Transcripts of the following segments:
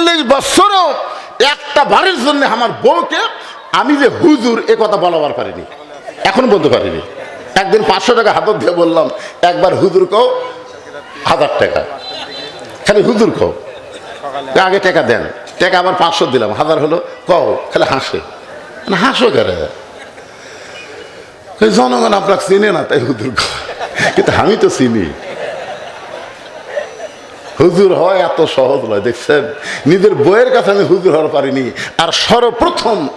চল্লিশ বছরও একটা বারের জন্য আমার বউকে আমি যে হুজুর এ কথা বলাবার পারিনি, এখন বলতে পারিনি। একদিন পাঁচশো টাকা হাতত দিয়ে বললাম, একবার হুজুর কও, হাজার টাকা। খালি হুজুর কও। আগে টাকা দেন, টাকা আবার পাঁচশো দিলাম, হাজার হলো, কও, খালি হাসে। না হাসো কেন জনগণ আপনাকে চিনে না তাই কও। কিন্তু আমি তো চিনি। হুজুর হয় এত সহজ নয়, দেখছেন? নিজের বইয়ের কাছে আমি হুজুর হওয়ার পারিনি। আর সর্বপ্রথম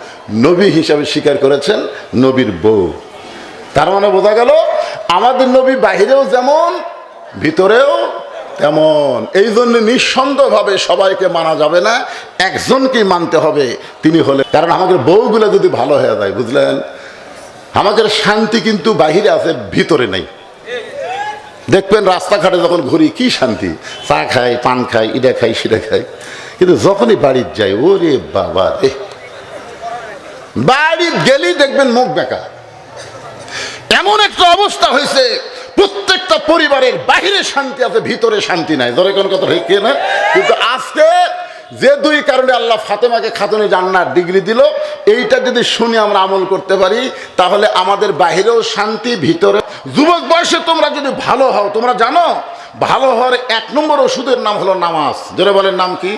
নবী হিসাবে স্বীকার করেছেন নবীর বউ। তার মানে বোঝা গেল, আমাদের নবী বাহিরেও যেমন, ভিতরেও তেমন। এই জন্য নিঃসন্দেহভাবে সবাইকে মানা যাবে না, একজনকেই মানতে হবে। তিনি হলে কারণ আমাদের বউগুলো যদি ভালো হয়ে যায়, বুঝলেন? আমাদের শান্তি কিন্তু বাহিরে আছে, ভিতরে নেই। দেখবেন রাস্তাঘাটে যখন ঘুরি, কি শান্তি? চা খাই, পান খাই ইটা খাই সেটা খাই। কিন্তু যখনই বাড়ির যাই, ওরে বাবা রে। বাড়ি গেলেই দেখবেন মুখ বেকা। এমন একটা অবস্থা হয়েছে, প্রত্যেকটা পরিবারের বাহিরে শান্তি আছে, ভিতরে শান্তি নাই। ধরে কোন কথা ঠিক না? কিন্তু আজকে যে দুই কারণে আল্লাহ ফাতেমাকে খাতুনে জান্নার ডিগ্রি দিল, এইটা যদি শুনে আমরা আমল করতে পারি, তাহলে আমাদের বাহিরেও শান্তি, ভিতরে যুবক বয়সে তোমরা যদি ভালো হও, তোমরা জানো, ভালো হওয়ার এক নম্বর ওষুধের নাম হলো নামাজ। জোরে বলেন নাম কি?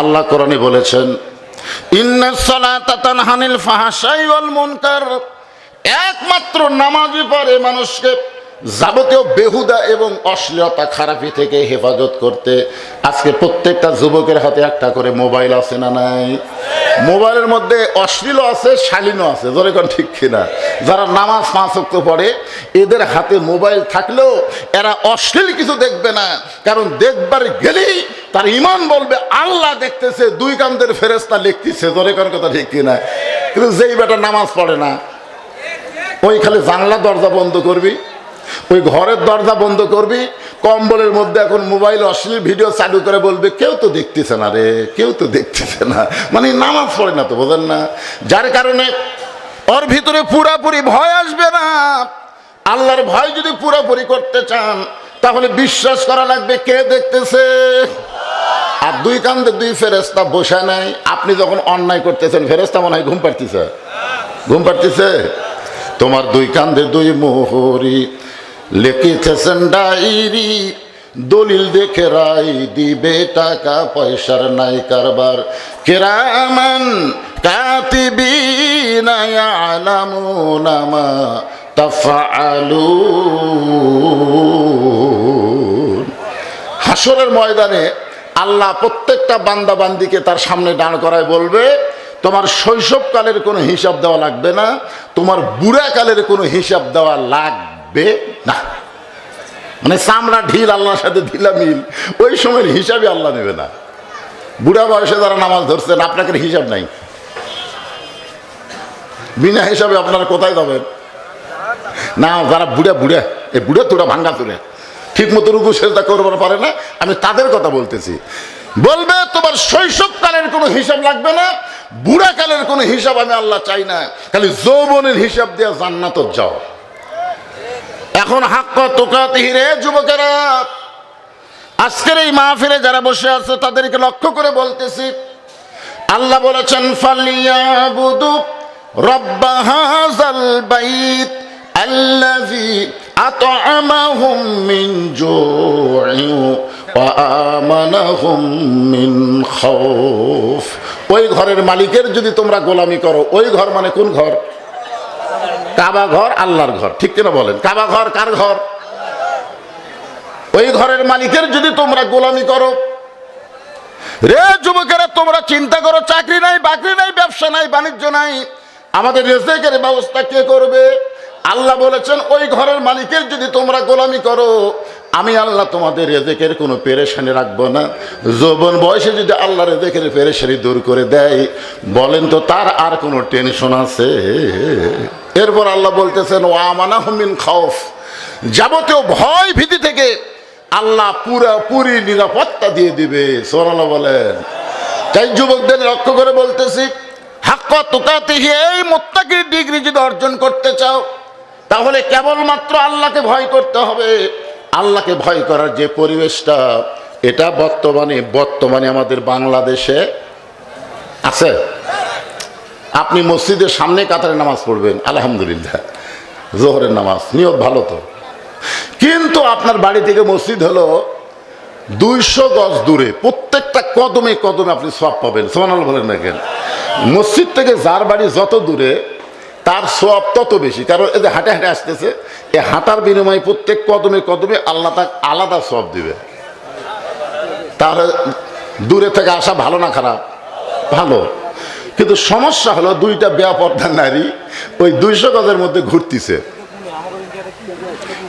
আল্লাহ কোরআনে বলেছেন একমাত্র নামাজই পারে মানুষকে যাবতীয় বেহুদা এবং অশ্লীলতা খারাপি থেকে হেফাজত করতে আজকে প্রত্যেকটা যুবকের হাতে একটা করে মোবাইল আছে না নাই? মোবাইলের মধ্যে অশ্লীল আছে, শালীনও আছে ধরে কোন ঠিক কিনা? যারা নামাজ পাঁচক্ত পড়ে, এদের হাতে মোবাইল থাকলেও এরা অশ্লীল কিছু দেখবে না। কারণ দেখবার গেলেই তার ইমান বলবে, আল্লাহ দেখতেছে, দুই কান্দের ফেরেস্তা লিখতেছে ধরে কোন কথা ঠিক কিনা? কিন্তু যেই বেটা নামাজ পড়ে না, ওই খালি জানলা দরজা বন্ধ করবি? ওই ঘরের দরজা বন্ধ করবি, কম্বলের মধ্যে এখন মোবাইল অশ্লীল ভিডিও চালু করে বলবে, কেউ তো দেখতেছে না রে, কেউ তো দেখতেছে না। মানে নামাজ পড়ে না তো, বোঝেন না? যার কারণে ওর ভিতরে পুরাপুরি ভয় আসবে না। আল্লাহর ভয় যদি পুরোপুরি করতে চান, তাহলে বিশ্বাস করা লাগবে কে দেখতেছে। আর দুই কান্দে দুই ফেরেস্তা বসে নাই। আপনি যখন অন্যায় করতেছেন ফেরেস্তা মনে হয় ঘুম পাড়তেছে। ঘুম পাড়তেছে? তোমার দুই কান্দে দুই মোহরি লিখিতেছেন ডাইরি দলিল দেখে রাই দিবে টাকা পয়সার নাই কারবার। কেরামান কাতিবিনা ইয়ালামুনা মা তাফআলুন হাসরের ময়দানে আল্লাহ প্রত্যেকটা বান্দা বান্দিকে তার সামনে দাঁড় করায় বলবে, তোমার শৈশবকালের কোনো হিসাব দেওয়া লাগবে না, তোমার বুড়াকালের কোনো হিসাব দেওয়া লাগবে না। মানে চামড়া ঢিল আল্লাহর সাথে ঢিলা মিল, ওই সময়ের হিসাবে আল্লাহ নেবে না। বুড়া বয়সে যারা নামাজ ধরছেন আপনাকে হিসাব নাই। বিনা হিসাবে আপনারা কোথায় যাবেন? না, যারা বুড়া বুড়া, এই বুড়া তোরা ভাঙ্গা তুলে ঠিক মতো রুকু সেজদা করবার পারে না, আমি তাদের কথা বলতেছি। বলবে, তোমার শৈশবকালের কোনো হিসাব লাগবে না, বুড়াকালের কোনো হিসাব আমি আল্লাহ চাই না। খালি যৌবনের হিসাব দিয়ে জান্নাত যাও। এখন হাক্ক তোকাতে হিরে যুবকেরা। আজকের এই মাহফিলে যারা বসে আছে, তাদেরকে লক্ষ্য করে বলতেছি, আল্লাহ বলেছেন রব্বা হাযাল বাইত আল্লাযী আত'আমাহুম মিন জু'in ওয়া আমানাহুম মিন খাউফ। ওই ঘরের মালিকের যদি তোমরা গোলামি করো, ওই ঘর মানে কোন ঘর? কাবা ঘর আল্লাহর ঘর। ঠিক কিনা বলেন? কাবা ঘর কার ঘর? ওই ঘরের মালিকের যদি তোমরা গোলামি করো। রে যুবকেরা, তোমরা চিন্তা করো, চাকরি নাই, বাকরি নাই, ব্যবসা নাই, বাণিজ্য নাই। আমাদের রেজেকের ব্যবস্থা কে করবে? আল্লাহ বলেছেন, ওই ঘরের মালিকের যদি তোমরা গোলামি করো, আমি আল্লাহ তোমাদের রেজেকের কোনো পেরেশানি রাখব না। যৌবন বয়সে যদি আল্লাহ রেজেকের পেরেশানি দূর করে দেয়, বলেন তো তার আর কোনো টেনশন আছে? এরপর আল্লাহ বলতেছেন ও আমানা হুমিন খাউফ। যাবতীয় ভয় ভীতি থেকে আল্লাহ পুরোপুরি নিরাপত্তা দিয়ে দিবে। সোনালা বলেন। তাই যুবকদের লক্ষ্য করে বলতেছি, হাক্ক তোকাতে এই মোত্তাকির ডিগ্রি যদি অর্জন করতে চাও, তাহলে কেবলমাত্র আল্লাহকে ভয় করতে হবে। আল্লাহকে ভয় করার যে পরিবেশটা, এটা বর্তমানে বর্তমানে আমাদের বাংলাদেশে আছে। আপনি মসজিদের সামনে কাতারে নামাজ পড়বেন, আলহামদুলিল্লাহ। জোহরের নামাজ, নিয়ত ভালো তো। কিন্তু আপনার বাড়ি থেকে মসজিদ হলো দুইশো গজ দূরে, প্রত্যেকটা কদমে কদমে আপনি সব পাবেন সোমানাল বলেন না কেন? মসজিদ থেকে যার বাড়ি যত দূরে, তার সব তত বেশি। কারণ যে হাঁটে হাঁটে আসতেছে, এই হাঁটার বিনিময়ে প্রত্যেক কদমে কদমে আল্লাহ তাকে আলাদা সব দিবে। তাহলে দূরে থেকে আসা ভালো না খারাপ? ভালো। কিন্তু সমস্যা হলো দুইটা বেয়াপর্দা নারী ওই দুইশো গজের মধ্যে ঘুরতিছে।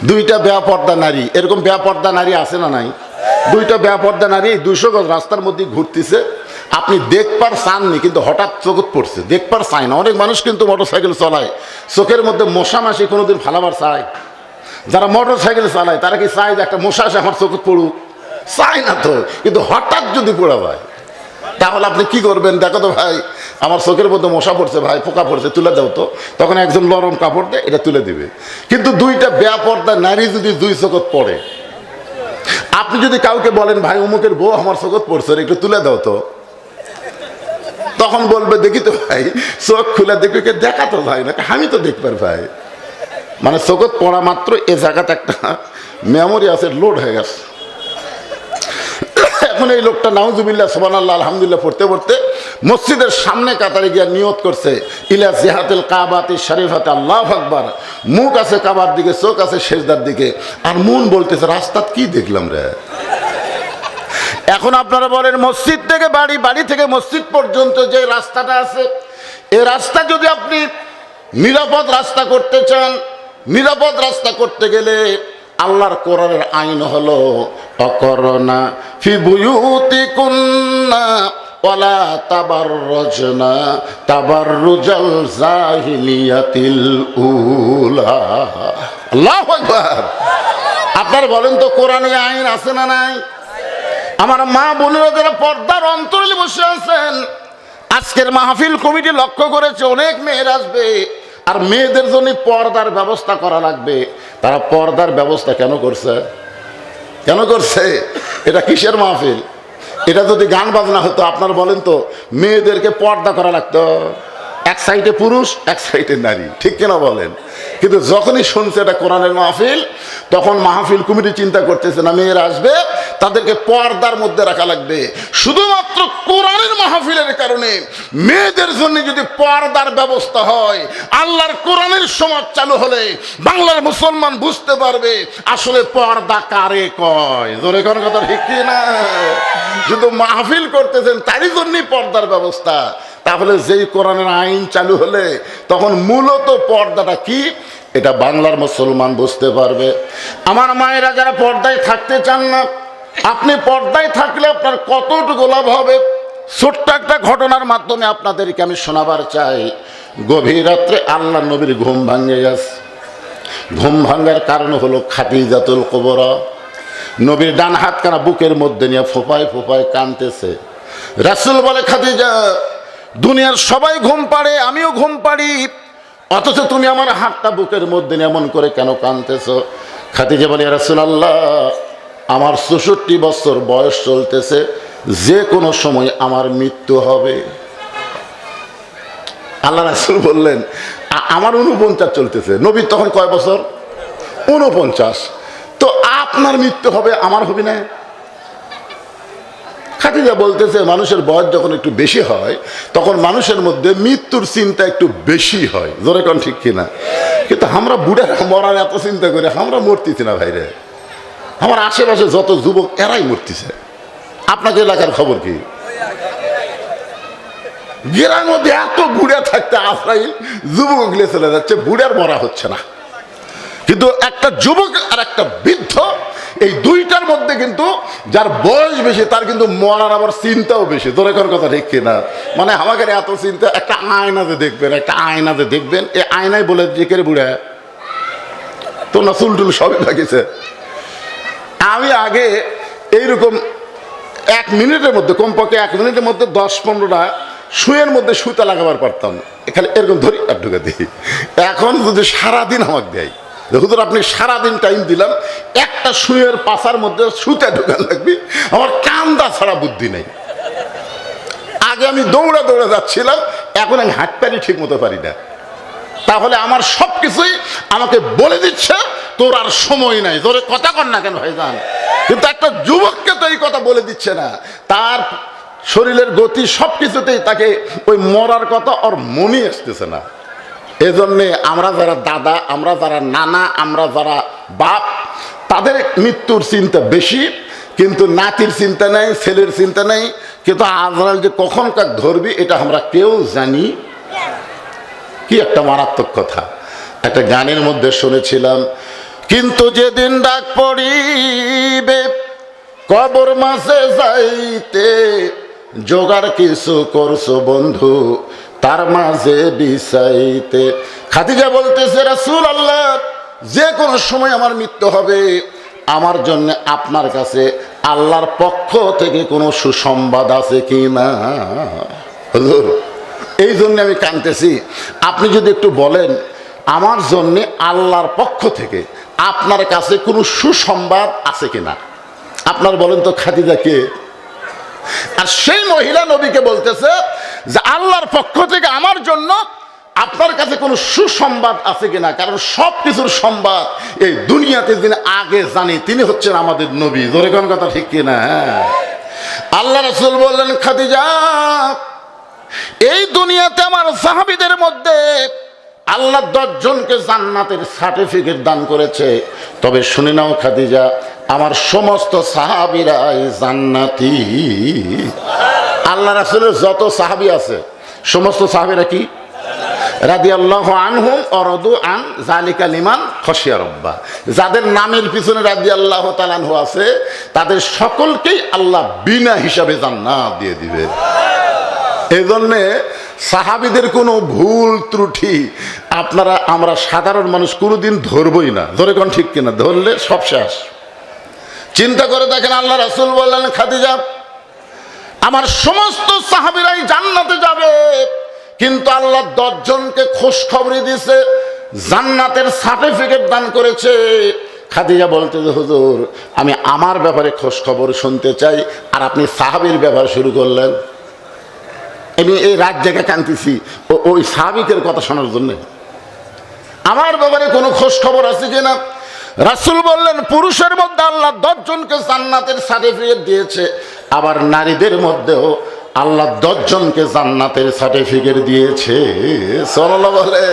দুইটা বেয়াপর্দা নারী। এরকম বেয়াপর্দা নারী আছে না নাই? দুইটা বেয়াপর্দা নারী এই দুইশো গজ রাস্তার মধ্যে ঘুরতিছে। আপনি দেখবার চাননি কিন্তু হঠাৎ চোখত পড়ছে। দেখবার চায় না। অনেক মানুষ কিন্তু মোটর সাইকেল চলায়। চোখের মধ্যে মশা মাসি কোনোদিন ফালাবার চায়। যারা মোটর সাইকেল চালায়, তারা কি চায় যে একটা মশা আসে আমার চোখত পড়ুক? চায় না তো। কিন্তু হঠাৎ যদি পড়া যায় তাহলে আপনি কি করবেন? দেখো তো ভাই, আমার চোখের মধ্যে মশা পড়ছে ভাই, পোকা পড়ছে, তুলে দাও তো। তখন একজন নরম কাপড় দিয়ে, এটা তুলে দিবে। কিন্তু দুইটা বেয়াপর্দা নারী যদি দুই চোখত পড়ে, আপনি যদি কাউকে বলেন, ভাই, অমুকের বউ আমার চোখত পড়ছে একটু তুলে দাও তো। তখন বলবে, দেখি তো ভাই, চোখ খুলে দেখি কে দেখা তো ভাই না আমি তো দেখবার ভাই। মানে চোখত পড়া মাত্র এ জায়গাতে একটা মেমোরি আছে লোড হয়ে গেছে। এখন এই লোকটা নাউজুবিল্লাহ সোবান আল্লাহ আলহামদুলিল্লাহ, পড়তে পড়তে মসজিদের সামনে কাতারে গিয়ে নিয়ত করছে, ইলা জিহাতুল কাবাতি শরীফাতে, আল্লাহ আকবার। মুখ আছে কাবার দিকে, চোখ আছে শেষদার দিকে, আর মন বলতেছে, রাস্তাত কি দেখলাম রে? এখন আপনারা বলেন, মসজিদ থেকে বাড়ি বাড়ি থেকে মসজিদ পর্যন্ত যে রাস্তাটা আছে এই রাস্তা যদি আপনি নিরাপদ রাস্তা করতে চান, নিরাপদ রাস্তা করতে গেলে আল্লাহর কোরআনের আইন হলো অকরণা ফি বুয়ুতি কুন্না ওয়ালা তাবাররজনা তাবাররুজাল জাহিলিয়াতিল উলা। আল্লাহু আকবার। আপনার বলেন তো কোরআনে আইন আছে না নাই? আমার মা বোনেরা যারা পর্দার অন্তরে বসে আছেন, আজকের মাহফিল কমিটি লক্ষ্য করেছে, অনেক মেয়ের আসবে, আর মেয়েদের জন্য পর্দার ব্যবস্থা করা লাগবে। তারা পর্দার ব্যবস্থা কেন করছে? কেন করছে? এটা কিসের মাহফিল? এটা যদি গান বাজনা হতো, আপনার বলেন তো, মেয়েদেরকে পর্দা করা লাগতো। এক সাইডে পুরুষ, এক সাইডে নারী। ঠিক কিনা বলেন? কিন্তু যখনই শুনছে এটা কোরআনের মাহফিল, তখন মাহফিল কমিটি চিন্তা করতেছে, না, মেয়েরা আসবে, তাদেরকে পর্দার মধ্যে রাখা লাগবে। শুধুমাত্র কোরআনের মাহফিলের কারণে মেয়েদের জন্য যদি পর্দার ব্যবস্থা হয়, আল্লাহর কোরআনের সমাজ চালু হলে বাংলার মুসলমান বুঝতে পারবে, আসলে পর্দা কারে কয়? জোরে কোন কথা ঠিক না শুধু মাহফিল করতেছেন, তারই জন্যই পর্দার ব্যবস্থা। তাহলে যেই কোরআনের আইন চালু হলে তখন মূলত পর্দাটা কি? এটা বাংলার মুসলমান বুঝতে পারবে। আমার মায়েরা যারা পর্দায় থাকতে চান না, আপনি পর্দায় থাকলে আপনার কতটুকু লাভ হবে? ছোট্ট একটা ঘটনার মাধ্যমে আপনাদেরকে আমি শোনাবার চাই। গভীর রাত্রে আল্লাহ নবীর ঘুম ভাঙে গেছে। ঘুম ভাঙার কারণ হলো খাতিজাতুল কবরা। নবীর ডান হাতখানা বুকের মধ্যে নিয়ে ফোপায় ফোপায় কানতেছে রাসুল বলে, খাদিজা দুনিয়ার সবাই ঘুম পাড়ে, আমিও ঘুম পাড়ি। অথচ তুমি আমার হাতটা বুকের মধ্যে এমন করে কেন কানতেছ খাদিজা বলে রাসুল আল্লাহ আমার চৌষট্টি বছর বয়স চলতেছে, যে কোনো সময় আমার মৃত্যু হবে। আল্লাহ রাসুল বললেন আমার উনপঞ্চাশ চলতেছে। নবীর তখন কয় বছর? উনপঞ্চাশ তো আপনার মৃত্যু হবে, আমার হবে না? খাতিজা বলতেছে মানুষের বয়স যখন একটু বেশি হয়, তখন মানুষের মধ্যে মৃত্যুর চিন্তা একটু বেশি হয়। জোরে কোন ঠিক কিনা? কিন্তু আমরা বুড়ারা মরার এত চিন্তা করে আমরা মরতেছি না ভাইরে। আমার আশেপাশে যত যুবক, এরাই মরতেছে। আপনাদের এলাকার খবর কি? গ্রামের মধ্যে এত বুড়া থাকতে আশ্রাইল যুবক গিলে চলে যাচ্ছে, বুড়ার মরা হচ্ছে না। কিন্তু একটা যুবক আর একটা বৃদ্ধ এই দুইটার মধ্যে কিন্তু যার বয়স বেশি, তার কিন্তু মরার আবার চিন্তাও বেশি। তোর এখন কথা ঠিক কিনা? মানে আমাকে এত চিন্তা, একটা আয়নাতে দেখবেন, একটা আয়নাতে দেখবেন। এই আয়নায় বলে যে, কে বুড়া? তো না চুল টুল সবই থাকিছে আমি আগে এইরকম এক মিনিটের মধ্যে, কমপক্ষে এক মিনিটের মধ্যে দশ পনেরোটা শুয়ের মধ্যে সুতা লাগাবার পারতাম। এখানে এরকম ধরি আর ঢুকে দিই। এখন যদি সারাদিন আমাকে দেয় হুজুর, আপনি সারাদিন টাইম দিলাম, একটা শুয়ের পাশার মধ্যে শুতে ঢোকার লাগবে, আমার কান্দা ছাড়া বুদ্ধি নেই। আগে আমি দৌড়া দৌড়া যাচ্ছিলাম, এখন আমি হাঁটপারি ঠিক মতো পারি না। তাহলে আমার সব কিছুই আমাকে বলে দিচ্ছে, তোর আর সময় নাই তোরে কথা কর না কেন ভাইজান? কিন্তু একটা যুবককে তো এই কথা বলে দিচ্ছে না। তার শরীরের গতি সব কিছুতেই তাকে ওই মরার কথা ওর মনে আসতেছে না। এজন্যে আমরা যারা দাদা, আমরা যারা নানা, আমরা যারা বাপ, তাদের মৃত্যুর চিন্তা বেশি, কিন্তু নাতির চিন্তা নেই, ছেলের চিন্তা নেই। কিন্তু আজরাল যে কখন কাক ধরবি, এটা আমরা কেউ জানি। কি একটা মারাত্মক কথা। একটা গানের মধ্যে শুনেছিলাম, কিন্তু যেদিন ডাক পড়িবে, কবর মাসে যাইতে জোগাড় কিছু করছ বন্ধু। তার মাঝে বিছাইতে খাদিজা বলতেছে রাসূল আল্লাহ যে কোনো সময় আমার মৃত্যু হবে। আমার জন্য আপনার কাছে আল্লাহর পক্ষ থেকে কোনো সুসংবাদ আছে কি না? হুজুর, এই জন্য আমি কানতেছি আপনি যদি একটু বলেন, আমার জন্য আল্লাহর পক্ষ থেকে আপনার কাছে কোনো সুসংবাদ আছে কি না? আপনার বলেন তো খাদিজাকে আর সেই মহিলা নবীকে বলতেছে যে আল্লাহর পক্ষ থেকে আমার জন্য আপনার কাছে কোনো সুসংবাদ আছে কিনা? কারণ সব কিছুর সংবাদ এই দুনিয়াতে যিনি আগে জানি, তিনি হচ্ছেন আমাদের নবী। জোরে কোন কথা ঠিক কিনা? হ্যাঁ আল্লাহ রসুল বললেন, খাদিজা, এই দুনিয়াতে আমার সাহাবিদের মধ্যে আল্লাহ দশজনকে জান্নাতের সার্টিফিকেট দান করেছে। তবে শুনে নাও খাদিজা আমার সমস্ত সাহাবিরাই জান্নাতি। আল্লাহ রাসুলের যত সাহাবি আছে, সমস্ত সাহাবিরা কি? রাদি আল্লাহ আনহুম অরদু আন জালিকা লিমান খসিয়া রব্বা। যাদের নামের পিছনে রাদি আল্লাহ তালানহু আছে, তাদের সকলকেই আল্লাহ বিনা হিসাবে জান্নাত দিয়ে দিবে। এই জন্যে সাহাবিদের কোনো ভুল ত্রুটি আপনারা, আমরা সাধারণ মানুষ কোনোদিন ধরবই না। ধরে কোন ঠিক কিনা? ধরলে সব শেষ। চিন্তা করে দেখেন আল্লাহ রাসুল বললেন, খাদিজা, আমার সমস্ত সাহাবিরাই জান্নাতে যাবে, কিন্তু আল্লাহ দশজনকে খোঁজ খবরই দিয়েছে, জান্নাতের সার্টিফিকেট দান করেছে। খাদিজা বলতে যে হুজুর, আমি আমার ব্যাপারে খোঁজ খবর শুনতে চাই, আর আপনি সাহাবির ব্যাপার শুরু করলেন। আমি এই রাত জায়গায় কানতেছি ও, ওই সাহাবিকের কথা শোনার জন্য। আমার ব্যাপারে কোনো খোঁজ খবর আছে কিনা? রাসুল বললেন পুরুষের মধ্যে আল্লাহ দশজনকে জান্নাতের সার্টিফিকেট দিয়েছে আবার নারীদের মধ্যেও আল্লাহ দশজনকে জান্নাতের সার্টিফিকেট দিয়েছে। সরলা বলে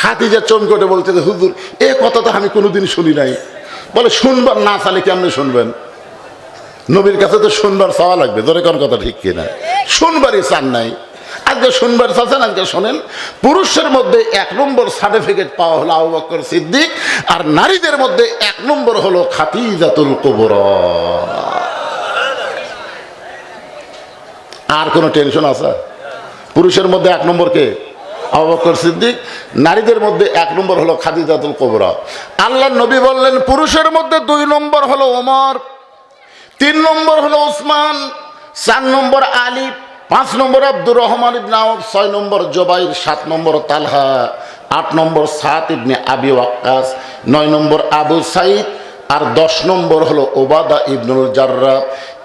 খাতিজা চমকটে বলতে যে, হুজুর এ কথা তো আমি কোনোদিন শুনি নাই। বলে শুনবার না চালে কেমনে শুনবেন? নবীর কাছে তো শুনবার চাওয়া লাগবে ধরে কোন কথা ঠিক কিনা? শুনবারই চান নাই। আজকে শুনবার চাচ্ছেন আজকে শোনেন, পুরুষের মধ্যে এক নম্বর সার্টিফিকেট পাওয়া হলো আবু বকর সিদ্দিক, আর নারীদের মধ্যে এক নম্বর হলো খাতিজাতুল কবর। আর কোনো টেনশন আছে? পুরুষের মধ্যে এক নম্বর কে? আবু বকর সিদ্দিক। নারীদের মধ্যে এক নম্বর হলো খাদিজাতুল কবরা। আল্লাহ নবী বললেন, পুরুষের মধ্যে দুই নম্বর হলো ওমর, তিন নম্বর হলো ওসমান, চার নম্বর আলী পাঁচ নম্বর আব্দুর রহমান ইবনে আউফ, ছয় নম্বর জোবাইর, সাত নম্বর তালহা, আট নম্বর সাত ইবনে আবি ওয়াক্কাস, নয় নম্বর আবু সাইদ আর দশ নম্বর হলো ওবাদা ইবনুল জাররা।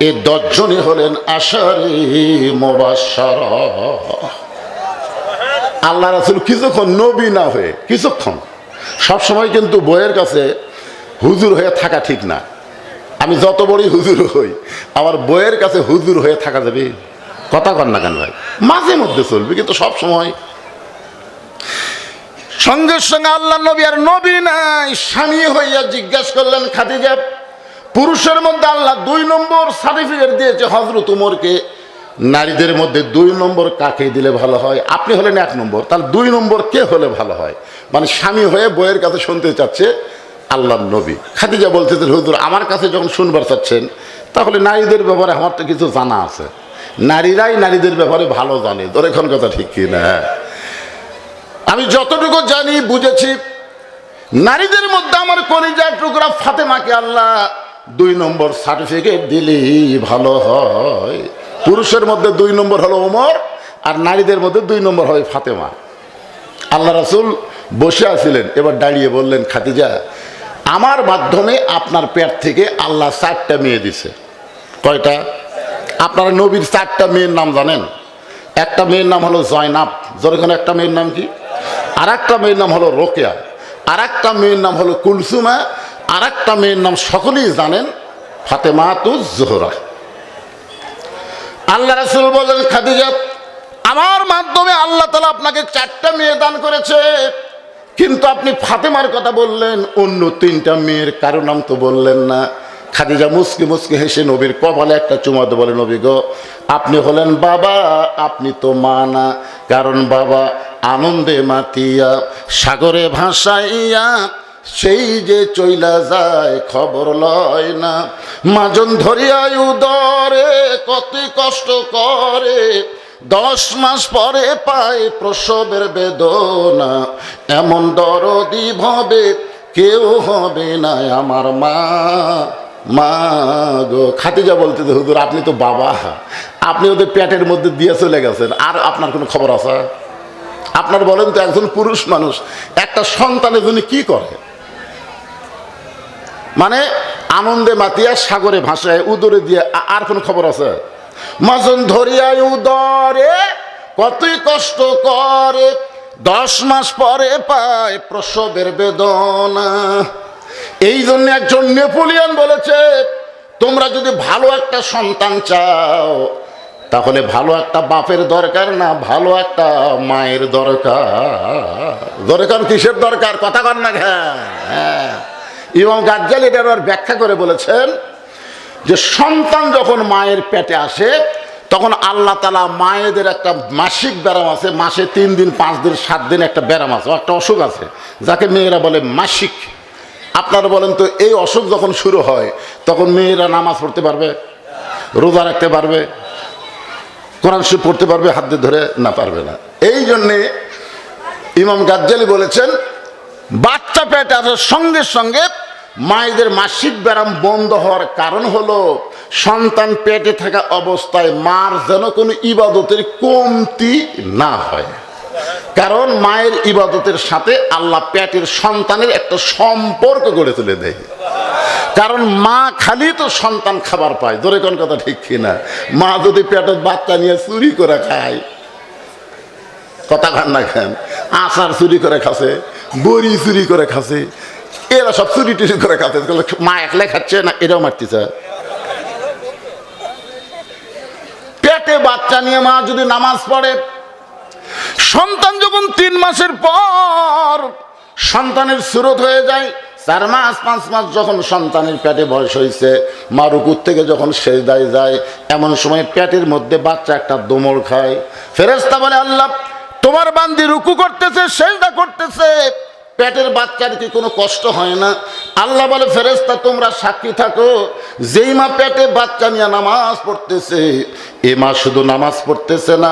এই দশজনই হলেন আশারি মোবাসার আল্লাহ রাসুল কিছুক্ষণ নবী না হয়ে, কিছুক্ষণ, সবসময় কিন্তু বইয়ের কাছে হুজুর হয়ে থাকা ঠিক না। আমি যত বড়ই হুজুর হই, আমার বইয়ের কাছে হুজুর হয়ে থাকা যাবে। কথা কর না কেন ভাই? মাঝে মধ্যে চলবে, কিন্তু সব সময়। সঙ্গে সঙ্গে আল্লাহ নবী আর নবী নাই, স্বামী হইয়া জিজ্ঞাসা করলেন, খাদিজা, পুরুষের মধ্যে আল্লাহ দুই নম্বর সার্টিফিকেট দিয়েছে হজরত উমরকে। নারীদের মধ্যে দুই নম্বর কাকে দিলে ভালো হয়? আপনি হলেন এক নম্বর, তাহলে দুই নম্বর কে হলে ভালো হয়? মানে স্বামী হয়ে বইয়ের কাছে শুনতে চাচ্ছে আল্লাহ নবী। খাদিজা বলতেছেন হুজুর, আমার কাছে যখন শুনবার চাচ্ছেন, তাহলে নারীদের ব্যাপারে আমার তো কিছু জানা আছে। নারীরাই নারীদের ব্যাপারে ভালো জানে, তোর এখন কথা ঠিক কি না? আমি যতটুকু জানি, বুঝেছি, নারীদের মধ্যে আমার কলিজার টুকরা ফাতেমাকে আল্লাহ দুই নম্বর সার্টিফিকেট দিলেই ভালো হয়। পুরুষের মধ্যে দুই নম্বর হলো ওমর, আর নারীদের মধ্যে দুই নম্বর হয় ফাতেমা। আল্লাহ রাসুল বসে আছিলেন, এবার দাঁড়িয়ে বললেন খাতিজা আমার মাধ্যমে আপনার পেট থেকে আল্লাহ চারটা মেয়ে দিছে। কয়টা? আপনারা নবীর চারটা মেয়ের নাম জানেন? একটা মেয়ের নাম হলো জয়নাব যেরকম একটা মেয়ের নাম কি? আর একটা মেয়ের নাম হলো রোকেয়া আর একটা মেয়ের নাম হলো কুলসুমা আর একটা মেয়ের নাম সকলেই জানেন ফাতেমা তুজ জোহরা। আল্লাহ রাসুল বলেন, খাদিজা, আমার মাধ্যমে আল্লাহ তালা আপনাকে চারটা মেয়ে দান করেছে। কিন্তু আপনি ফাতেমার কথা বললেন, অন্য তিনটা মেয়ের কারও নাম তো বললেন না। খাদিজা মুসকে মুসকে হেসে নবীর কপালে একটা চুমাতে বলে, নবী গো, আপনি হলেন বাবা, আপনি তো মা না কারণ বাবা আনন্দে মাতিয়া, সাগরে ভাসাইয়া, সেই যে চইলা যায় খবর লয় না। মাজন ধরিয়া উদরে কত কষ্ট করে, দশ মাস পরে পায় প্রসবের বেদনা। এমন দরদি ভবে কেউ হবে না আমার মা। মা গো খাতিজা বলতে যে, হুজুর আপনি তো বাবা। আপনি ওদের পেটের মধ্যে দিয়ে চলে গেছেন। আর আপনার কোনো খবর আছে? আপনার বলেন তো একজন পুরুষ মানুষ একটা সন্তানের জন্য কি করে? মানে আনন্দে মাতিয়া সাগরে ভাসায় উদরে দিয়ে আর কোনো খবর আছে? মাজন ধরিয়ায় উদরে কতই কষ্ট করে দশ মাস পরে পায় প্রসবের বেদনা। এই জন্য একজন নেপোলিয়ন বলেছে, তোমরা যদি ভালো একটা সন্তান চাও, তাহলে ভালো একটা বাপের দরকার না, ভালো একটা মায়ের দরকার। দরকার কিসের দরকার? কথা কর না হ্যাঁ এবং গাজ্জাল এটার ব্যাখ্যা করে বলেছেন যে, সন্তান যখন মায়ের পেটে আসে, তখন আল্লাহ তালা মায়েদের একটা মাসিক ব্যারাম আছে, মাসে তিন দিন, পাঁচ দিন, সাত দিন একটা ব্যারাম আছে। একটা অসুখ আছে, যাকে মেয়েরা বলে মাসিক। আপনারা বলেন তো, এই অসুখ যখন শুরু হয়, তখন মেয়েরা নামাজ পড়তে পারবে, রোজা রাখতে পারবে, কোরআন শরীফ পড়তে পারবে, হাত দিয়ে ধরে না পারবে না। এই জন্যে ইমাম গাজ্জালি বলেছেন, বাচ্চা পেট আসার সঙ্গে সঙ্গে মায়েদের মাসিক ব্যায়াম বন্ধ হওয়ার কারণ হলো, সন্তান পেটে থাকা অবস্থায় মার যেন কোনো ইবাদতের কমতি না হয়। কারণ মায়ের ইবাদতের সাথে আল্লাহ পেটের সন্তানের একটা সম্পর্ক গড়ে তুলে দেয়। কারণ মা খালি তো সন্তান খাবার পায়, ধরে কোন কথা ঠিক কিনা? মা যদি পেটের বাচ্চা নিয়ে চুরি করে খায়, কথা খান না খান আচার চুরি করে খাসে বড়ি চুরি করে খাসে এরা সব চুরি টুরি করে খাতে মা একলাই খাচ্ছে না এটাও মারতেছে? পেটে বাচ্চা নিয়ে মা যদি নামাজ পড়ে সন্তান যখন তিন মাসের পর সন্তানের সুরত হয়ে যায়, চার মাস, পাঁচ মাস যখন সন্তানের পেটে বয়স হয়েছে মা রুকুর থেকে যখন শেষ দায় যায়, এমন সময় পেটের মধ্যে বাচ্চা একটা দোমল খায়। ফেরেস্তা বলে, আল্লাহ, তোমার বান্দি রুকু করতেছে, সেজদা করতেছে। পেটের বাচ্চার কি কোনো কষ্ট হয় না? আল্লাহ বলে ফেরেস্তা তোমরা সাক্ষী থাকো, যেই মা পেটে বাচ্চা নিয়ে নামাজ পড়তেছে, এ মা শুধু নামাজ পড়তেছে না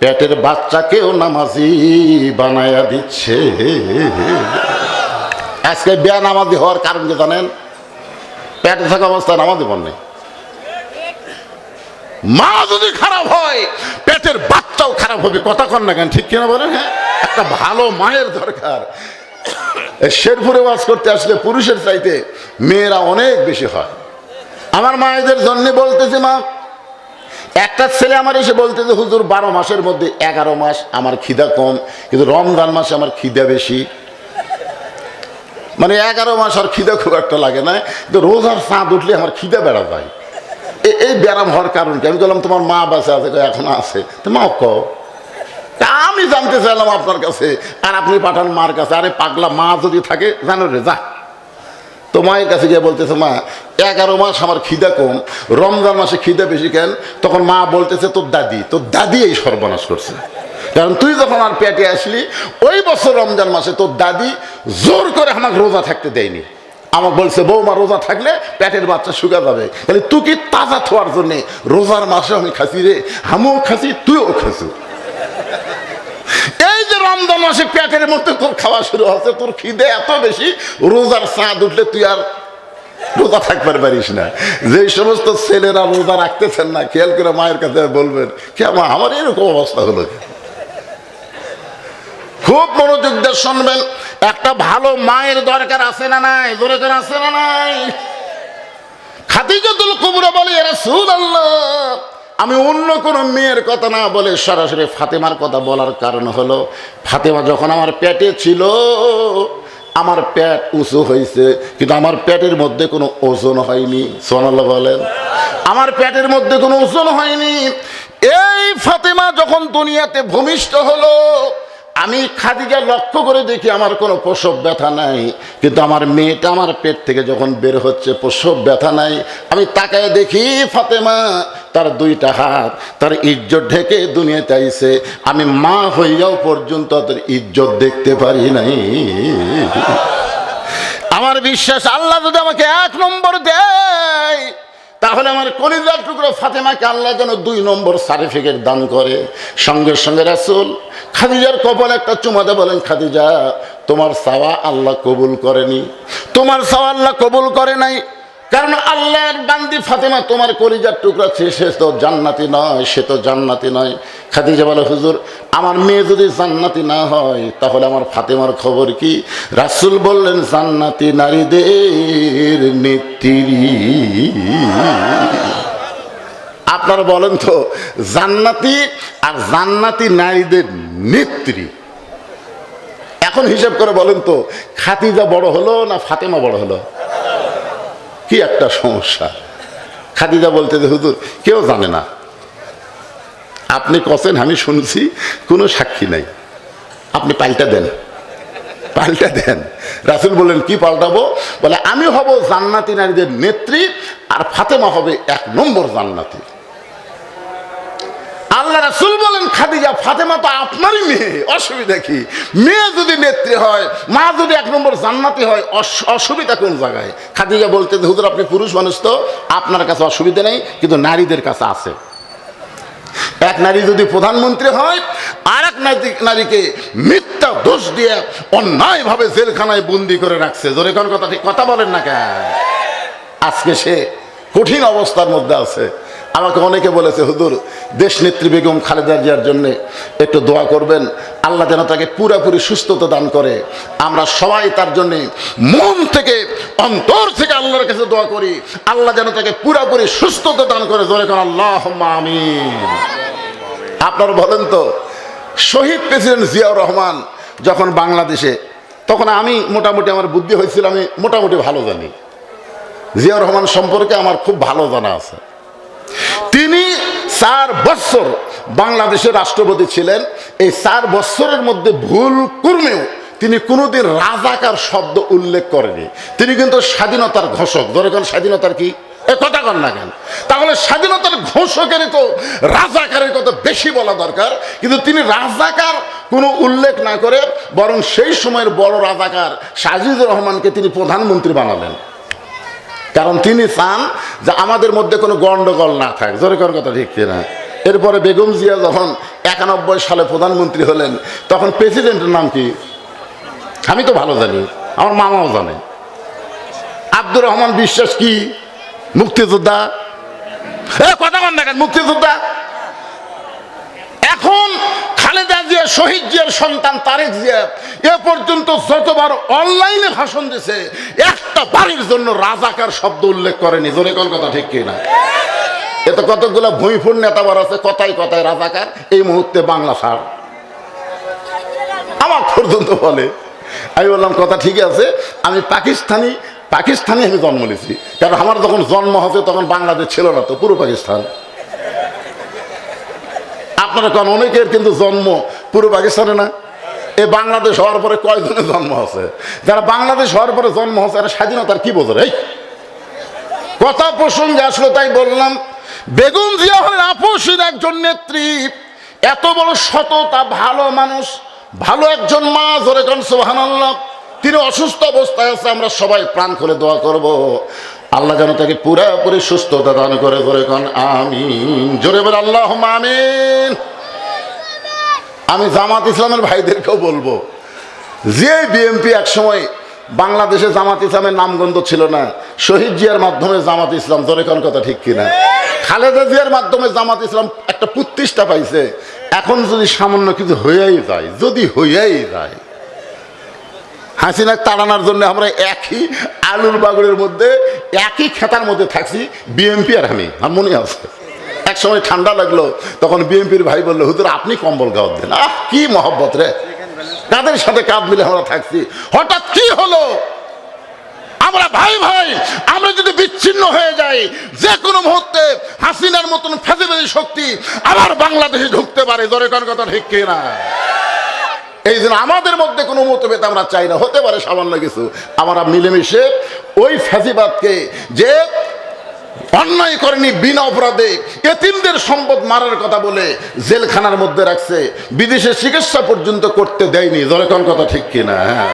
পেটের বাচ্চাকেও নামাজি বানায়া দিচ্ছে। আজকে বেয়া নামাজি হওয়ার কারণ কি জানেন? পেটে থাকা অবস্থায় নামাজি পড়নে মা যদি খারাপ হয়, পেটের বাচ্চাও খারাপ হবে, কথা কন না কেন, ঠিক কিনা বলেন হ্যাঁ? একটা ভালো মায়ের দরকার। শেরপুরে বাস করতে আসলে পুরুষের চাইতে মেয়েরা অনেক বেশি হয়। আমার মায়েদের জন্য বলতেছে, মা একটা ছেলে আমার এসে বলতেছে হুজুর, বারো মাসের মধ্যে এগারো মাস আমার খিদা কম, কিন্তু রমজান মাসে আমার খিদা বেশি। মানে এগারো মাস আর খিদা খুব একটা লাগে না, কিন্তু রোজার চাঁদ উঠলে আমার খিদা বেড়া যায়। এই ব্যারাম হওয়ার কারণ কি? আমি বললাম, তোমার মা বাসে আছে এখন আছে? তো মা কও আমি জানতে চাইলাম আপনার কাছে, আর আপনি পাঠান মার কাছে। আরে পাগলা মা যদি থাকে, জানো রে, যা। তো মায়ের কাছে গিয়ে বলতেছে, মা, এগারো মাস আমার খিদা কম, রমজান মাসে খিদা বেশি কেন? তখন মা বলতেছে, তোর দাদি তোর দাদি এই সর্বনাশ করছে। কারণ তুই যখন আর পেটে আসলি, ওই বছর রমজান মাসে তোর দাদি জোর করে আমাকে রোজা থাকতে দেয়নি। আমাকে বলছে, বৌমা, রোজা থাকলে পেটের বাচ্চা শুকা যাবে। তাহলে তুই কি তাজা থোয়ার জন্যে রোজার মাসে আমি খাসি রে? আমিও খাসি, তুইও খাসি। এই যে রমজান মাসে পেটের মধ্যে তোর খাওয়া শুরু হচ্ছে তোর খিদে এত বেশি, রোজার চাঁদ উঠলে তুই আর রোজা থাকবার পারিস না। যে সমস্ত ছেলেরা রোজা রাখতেছেন না, খেয়াল করে মায়ের কাছে বলবেন, কে আমার এরকম অবস্থা হলো খুব মনোযোগ দিয়ে শুনবেন, একটা ভালো মায়ের দরকার আছে না নাই? দরকার আছে না নাই? খাদিজাতুল কুবরা বলে রাসূল আল্লাহ আমি অন্য কোনো মেয়ের কথা না বলে সরাসরি ফাতেমার কথা বলার কারণ হলো, ফাতেমা যখন আমার পেটে ছিল, আমার পেট উঁচু হয়েছে, কিন্তু আমার পেটের মধ্যে কোনো ওজন হয়নি। সোনাল্লা বলেন। আমার পেটের মধ্যে কোনো ওজন হয়নি। এই ফাতেমা যখন দুনিয়াতে ভূমিষ্ঠ হলো আমি খাদিজা লক্ষ্য করে দেখি আমার কোনো প্রসব ব্যথা নাই। কিন্তু আমার মেয়েটা আমার পেট থেকে যখন বের হচ্ছে, প্রসব ব্যথা নাই। আমি তাকায় দেখি ফাতেমা, তার দুইটা হাত, তার ইজ্জত ঢেকে দুনিয়াতে আইছে। আমি মা হইয়াও পর্যন্ত তার ইজ্জত দেখতে পারি নাই। আমার বিশ্বাস, আল্লাহ যদি আমাকে এক নম্বর দেয় তাহলে আমার কলিজার টুকরো ফাতেমাকে আল্লাহ যেন দুই নম্বর সার্টিফিকেট দান করে। সঙ্গে সঙ্গে রাসুল খাদিজার কপাল একটা চুমাতে বলেন, খাদিজা, তোমার সাওয়া আল্লাহ কবুল করেনি। তোমার সাওয়া আল্লাহ কবুল করে নাই। কারণ আল্লাহর বান্দি ফাতেমা তোমার কলিজার টুকরা সে- তো জান্নাতি নয়, সে তো জান্নাতি নয়। খাদিজা বলে, হুজুর, আমার মেয়ে যদি জান্নাতি না হয়, তাহলে আমার ফাতেমার খবর কি? রাসুল বললেন, জান্নাতি নারীদের নেত্রী। আপনারা বলেন তো, জান্নাতি আর জান্নাতি নারীদের নেত্রী? এখন হিসাব করে বলেন তো খাতিজা বড় হলো না ফাতেমা বড় হলো? কি একটা সমস্যা? খাদিজা বলতে যে, হুজুর, কেউ জানে না। আপনি কছেন, আমি শুনছি, কোনো সাক্ষী নাই। আপনি পাল্টা দেন। পাল্টা দেন। রাসুল বললেন, কি পাল্টাবো? বলে, আমি হব জান্নাতি নারীদের নেত্রী আর ফাতেমা হবে এক নম্বর জান্নাতি। আল্লাহ রাসুল বলেন খাদিজা ফাতেমা তো আপনারই মেয়ে অসুবিধা কি? মেয়ে যদি নেত্রী হয় মা যদি এক নম্বর জান্নাতি হয় অস- অসুবিধা কোন জায়গায়? খাদিজা বলতে যে, হুজুর আপনি পুরুষ মানুষ তো আপনার কাছে অসুবিধা নেই কিন্তু নারীদের কাছে আছে। এক নারী যদি প্রধানমন্ত্রী হয় আর এক নারী- নারীকে মিথ্যা দোষ দিয়ে অন্যায়ভাবে জেলখানায় বন্দি করে রাখছে। জোরে কোন কথা ঠিক? কথা বলেন না কেন? আজকে সে কঠিন অবস্থার মধ্যে আছে। আমাকে অনেকে বলেছে, হুজুর দেশ নেত্রী বেগম খালেদা জিয়ার জন্য একটু দোয়া করবেন। আল্লাহ যেন তাকে পুরাপুরি সুস্থতা দান করে। আমরা সবাই তার জন্য মন থেকে, অন্তর থেকে আল্লাহর কাছে দোয়া করি। আল্লাহ যেন তাকে পুরাপুরি সুস্থতা দান করে। ধরে কোন আল্লাহ আমিন। আপনারা বলেন তো, শহীদ প্রেসিডেন্ট জিয়াউর রহমান যখন বাংলাদেশে, তখন আমি মোটামুটি আমার বুদ্ধি হয়েছিল, আমি মোটামুটি ভালো জানি। জিয়াউর রহমান সম্পর্কে আমার খুব ভালো জানা আছে। তিনি চার বছর বাংলাদেশের রাষ্ট্রপতি ছিলেন। এই চার বছরের মধ্যে ভুল কর্মেও তিনি কোনোদিন রাজাকার শব্দ উল্লেখ করেনি। তিনি কিন্তু স্বাধীনতার ঘোষক। ধরে কোন স্বাধীনতার কি? এ কথা কন না কেন? তাহলে স্বাধীনতার ঘোষকের তো রাজাকারের কথা বেশি বলা দরকার। কিন্তু তিনি রাজাকার কোনো উল্লেখ না করে বরং সেই সময়ের বড় রাজাকার সাজিদুর রহমানকে তিনি প্রধানমন্ত্রী বানালেন। কারণ তিনি চান যে আমাদের মধ্যে কোনো গন্ডগোল না থাক। জোরে করার কথা ঠিক কিনা? এরপরে বেগম জিয়া যখন একানব্বই সালে প্রধানমন্ত্রী হলেন, তখন প্রেসিডেন্টের নাম কি? আমি তো ভালো জানি, আমার মামাও জানে। আব্দুর রহমান বিশ্বাস কি? মুক্তিযোদ্ধা? কথা বল দেখেন মুক্তিযোদ্ধা? এখন খালেদা জিয়া, শহীদ জিয়ার সন্তান তারেক জিয়া, এ পর্যন্ত যতবার অনলাইনে ভাষণ দিছে, একটা বাড়ির জন্য রাজাকার শব্দ উল্লেখ করেনি। জোরে কোন কথা ঠিক কিনা? এ তো কতগুলো ভূমিফুর নেতাবার আছে কথাই কথায় রাজাকার, এই মুহূর্তে বাংলা সার। আমার পর্যন্ত বলে। আমি বললাম, কথা ঠিক আছে, আমি পাকিস্তানি পাকিস্তানি আমি জন্ম নিয়েছি। কারণ আমার যখন জন্ম হচ্ছে তখন বাংলাদেশ ছিল না তো, পুরো পাকিস্তান। আপনারা কোন অনেকের কিন্তু জন্ম পুরো পাকিস্তানে না? এ বাংলাদেশ হওয়ার পরে কয়জনের জন্ম আছে? যারা বাংলাদেশ হওয়ার পরে জন্ম হচ্ছে, এরা স্বাধীনতার কি বোঝে এই কথা প্রসঙ্গে আসলো, তাই বললাম, বেগম জিয়া হলেন আপসীর একজন নেত্রী, এত বড় সততা, ভালো মানুষ, ভালো একজন মা, জোরে কন সোহানাল্লাহ তিনি অসুস্থ অবস্থায় আছে, আমরা সবাই প্রাণ খুলে দোয়া করব। আল্লাহ যেন তাকে পুরাপুরি সুস্থতা দান করে জোরে কন, আমিন। জোরে বলে আল্লাহ আমিন। আমি জামাত ইসলামের ভাইদেরকেও বলব, যে বিএমপি এক সময় বাংলাদেশে জামাত ইসলামের নামগন্ধ ছিল না, শহীদ জিয়ার মাধ্যমে জামাত ইসলাম, জোরে কোন কথা ঠিক কিনা? খালেদা জিয়ার মাধ্যমে জামাত ইসলাম একটা প্রতিষ্ঠা পাইছে, এখন যদি সামান্য কিছু হইয়াই যায়, যদি হইয়াই যায় হাসিনা তাড়ানোর জন্য আমরা একই আলুর বাগুড়ের মধ্যে, একই খেতার মধ্যে থাকছি বিএমপি আর আমি, আমার মনে আছে। এক সময় ঠান্ডা লাগল, তখন বিএমপির ভাই বলল, হুজুর, আপনি কম্বল গাওয়ার দেন। আহ, কি মহব্বত রে। কাদের সাথে কাঁধ মিলে আমরা থাকছি। হঠাৎ কি হলো? আমরা ভাই ভাই, আমরা যদি বিচ্ছিন্ন হয়ে যাই, যে কোনো মুহূর্তে হাসিনার মতন ফেসিবাদী শক্তি আবার বাংলাদেশে ঢুকতে পারে। কোন কথা ঠিক কিনা? এই জন্য আমাদের মধ্যে কোনো মতভেদ আমরা চাই না। হতে পারে সামান্য কিছু। আমরা মিলেমিশে ওই ফ্যাসিবাদকে যে অন্যায় করেনি বিনা অপরাধে এতিমদের সম্পদ মারার কথা বলে জেলখানার মধ্যে রাখছে, বিদেশে চিকিৎসা পর্যন্ত করতে দেয়নি। জরে কথা ঠিক কিনা? হ্যাঁ।